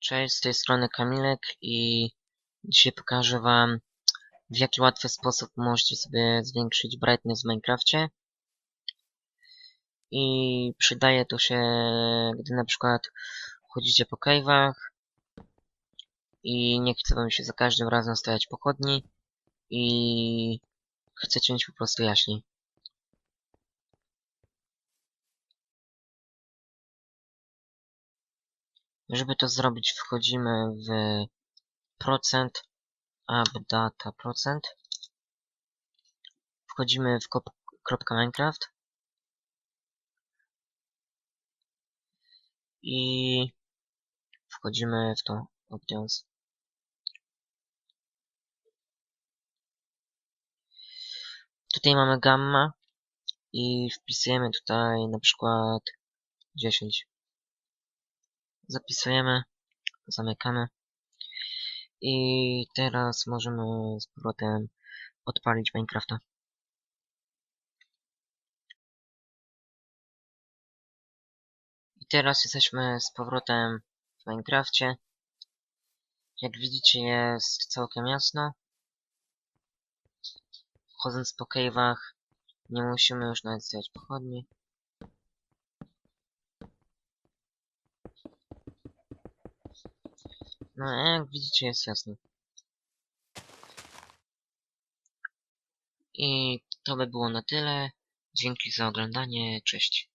Cześć, z tej strony Kamilek i dzisiaj pokażę wam w jaki łatwy sposób możecie sobie zwiększyć brightness w Minecrafcie. I przydaje to się, gdy na przykład chodzicie po cave'ach i nie chce wam się za każdym razem stawiać pochodni i chcecie mieć po prostu jaśniej. Żeby to zrobić, wchodzimy w procent, updata procent. Wchodzimy w kropka Minecraft. I wchodzimy w to options. Tutaj mamy gamma i wpisujemy tutaj na przykład 10 zapisujemy, zamykamy i teraz możemy z powrotem odpalić Minecrafta. I teraz jesteśmy z powrotem w Minecrafcie. Jak widzicie jest całkiem jasno. Chodząc po cave'ach nie musimy już nawet stawiać pochodni. No jak widzicie jest jasno. I to by było na tyle. Dzięki za oglądanie. Cześć.